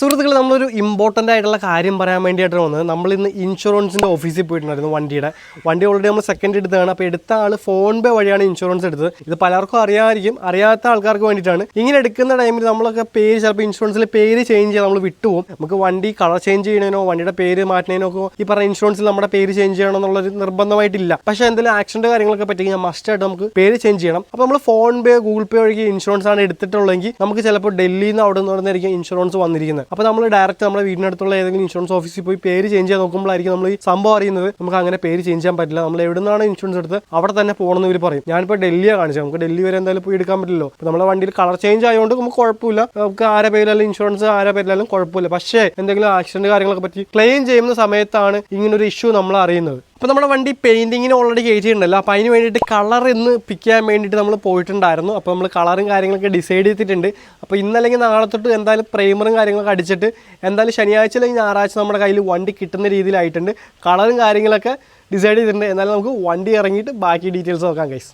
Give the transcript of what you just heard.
സുഹൃത്തുക്കൾ നമ്മളൊരു ഇമ്പോർട്ടന്റ് ആയിട്ടുള്ള കാര്യം പറയാൻ വേണ്ടിയിട്ടാണ് വന്നത്. നമ്മൾ ഇന്ന് ഇൻഷുറൻസിന്റെ ഓഫീസിൽ പോയിട്ടുണ്ടായിരുന്നു വണ്ടിയുടെ. വണ്ടി ഓൾറെഡി നമ്മൾ സെക്കൻഡ് എടുത്തതാണ്. അപ്പോൾ എടുത്ത ആൾ ഫോൺ പേ വഴിയാണ് ഇൻഷുറൻസ് എടുത്തത്. ഇത് പലർക്കും അറിയാമായിരിക്കും. അറിയാത്ത ആൾക്കാർക്ക് വേണ്ടിയിട്ടാണ്. ഇങ്ങനെ എടുക്കുന്ന ടൈമിൽ നമ്മളൊക്കെ പേര് ചിലപ്പോൾ ഇൻഷുറൻസിൽ പേര് ചേഞ്ച് ചെയ്യാൻ നമ്മൾ വിട്ടുപോകും. നമുക്ക് വണ്ടി കളർ ചേഞ്ച് ചെയ്യണേനോ വണ്ടിയുടെ പേര് മാറ്റുന്നതിനോ ഈ പറഞ്ഞ ഇൻഷുറൻസിൽ നമ്മുടെ പേര് ചേഞ്ച് ചെയ്യണം എന്നുള്ളൊരു നിർബന്ധമായിട്ടില്ല. പക്ഷേ എന്തെങ്കിലും ആക്സിഡന്റ് കാര്യങ്ങളൊക്കെ പറ്റി മസ്റ്റ് ആയിട്ട് നമുക്ക് പേര് ചേഞ്ച് ചെയ്യണം. അപ്പോൾ നമ്മൾ ഫോൺ പേ ഗൂഗിൾ പേ വഴി ഇൻഷുറൻസ് ആണ് എടുത്തിട്ടുള്ളതെങ്കിൽ നമുക്ക് ചിലപ്പോൾ ഡൽഹിയിൽ നിന്ന് അവിടെ നിന്ന് ഇൻഷുറൻസ് വന്നിരിക്കുന്നത്. അപ്പോൾ നമ്മൾ ഡയറക്റ്റ് നമ്മുടെ വീടിനടുത്തുള്ള ഏതെങ്കിലും ഇൻഷുറൻസ് ഓഫീസിൽ പോയി പേര് ചേഞ്ച് ചെയ്യാൻ നോക്കുമ്പോഴായിരിക്കും നമ്മൾ ഈ സംഭവം അറിയുന്നത്. നമുക്ക് അങ്ങനെ പേര് ചേഞ്ച് ചെയ്യാൻ പറ്റില്ല. നമ്മൾ എവിടുന്നാണ് ഇൻഷുറൻസ് എടുത്ത് അവിടെ തന്നെ പോകണമെന്ന് ഇവർ പറയും. ഞാനിപ്പോൾ ഡൽഹിയാണ് കാണിച്ചത്. നമുക്ക് ഡൽഹി വരെ എന്തായാലും പോയി എടുക്കാൻ പറ്റില്ലല്ലോ. അപ്പോൾ നമ്മുടെ വണ്ടിയിൽ കളർ ചേഞ്ച് ആയതുകൊണ്ട് നമുക്ക് കുഴപ്പമില്ല. നമുക്ക് ആരെ പേരിലായാലും ഇൻഷുറൻസ് ആരെ പേരിലായാലും കുഴപ്പമില്ല. പക്ഷേ എന്തെങ്കിലും ആക്സിഡന്റ് കാര്യങ്ങളൊക്കെ പറ്റി ക്ലെയിം ചെയ്യുന്ന സമയത്താണ് ഇങ്ങനൊരു ഇഷ്യൂ നമ്മൾ അറിയുന്നത്. അപ്പോൾ നമ്മുടെ വണ്ടി പെയിന്റിങ്ങിന് ഓൾറെഡി കയറ്റിയിട്ടുണ്ടല്ലോ അപ്പോൾ അതിന് വേണ്ടിയിട്ട് കളർ ഇന്ന് പിക്ക് ചെയ്യാൻ വേണ്ടിയിട്ട് നമ്മൾ പോയിട്ടുണ്ടായിരുന്നു. അപ്പോൾ നമ്മൾ കളറും കാര്യങ്ങളൊക്കെ ഡിസൈഡ് ചെയ്തിട്ടുണ്ട്. അപ്പോൾ ഇന്നല്ലെങ്കിൽ നാളെ തൊട്ട് എന്തായാലും പ്രൈമറും കാര്യങ്ങളൊക്കെ അടിച്ചിട്ട് എന്തായാലും ശനിയാഴ്ച അല്ലെങ്കിൽ ഞായറാഴ്ച നമ്മുടെ കയ്യിൽ വണ്ടി കിട്ടുന്ന രീതിയിലായിട്ടുണ്ട്. കളറും കാര്യങ്ങളൊക്കെ ഡിസൈഡ് ചെയ്തിട്ടുണ്ട്. എന്നാലും നമുക്ക് വണ്ടി ഇറങ്ങിയിട്ട് ബാക്കി ഡീറ്റെയിൽസ് നോക്കാം കൈസ്